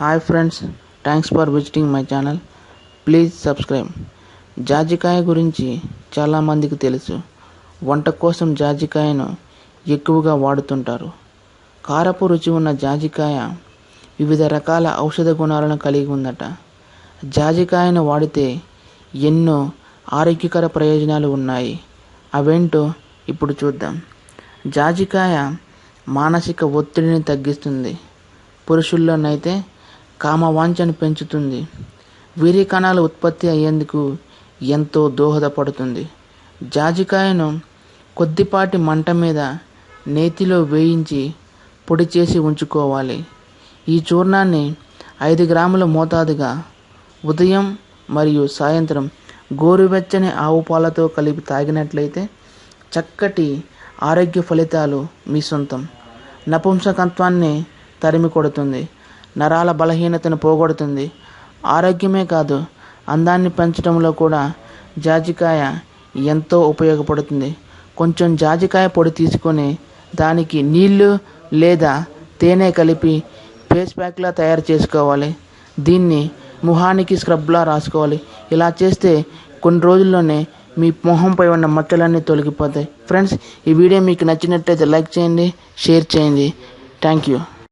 Hi friends thanks for visiting my channel please subscribe జాజికాయ గురించి చాలామందికి తెలుసు. వంట కోసం జాజికాయను ఎక్కువగా వాడుతుంటారు. కారపు రుచి ఉన్న జాజికాయ వివిధ రకాల ఔషధ గుణాలను కలిగి ఉందట. జాజికాయను వాడితే ఎన్నో ఆరోగ్యకర ప్రయోజనాలు ఉన్నాయి. అవేంటో ఇప్పుడు చూద్దాం. జాజికాయ మానసిక ఒత్తిడిని తగ్గిస్తుంది. పురుషుల్లోనైతే కామవాంఛను పెంచుతుంది. వీరి కణాలు ఉత్పత్తి అయ్యేందుకు ఎంతో దోహదపడుతుంది. జాజికాయను కొద్దిపాటి మంట మీద నేతిలో వేయించి పొడి చేసి ఉంచుకోవాలి. ఈ చూర్ణాన్ని ఐదు గ్రాముల మోతాదుగా ఉదయం మరియు సాయంత్రం గోరువెచ్చని ఆవు పాలతో కలిపి తాగినట్లయితే చక్కటి ఆరోగ్య ఫలితాలు మీ సొంతం. నపుంసకత్వాన్ని తరిమి కొడుతుంది నరాల బలహీనతను పోగొడుతుంది. ఆరోగ్యమే కాదు అందాన్ని పెంచడంలో కూడా జాజికాయ ఎంతో ఉపయోగపడుతుంది. కొంచెం జాజికాయ పొడి తీసుకొని దానికి నీళ్ళు లేదా తేనె కలిపి ఫేస్ ప్యాక్లా తయారు చేసుకోవాలి. దీన్ని ముఖానికి స్క్రబ్లా రాసుకోవాలి. ఇలా చేస్తే కొన్ని రోజుల్లోనే మీ మొహంపై ఉన్న మచ్చలన్నీ తొలగిపోతాయి. ఫ్రెండ్స్ ఈ వీడియో మీకు నచ్చినట్టయితే లైక్ చేయండి షేర్ చేయండి. Thank you.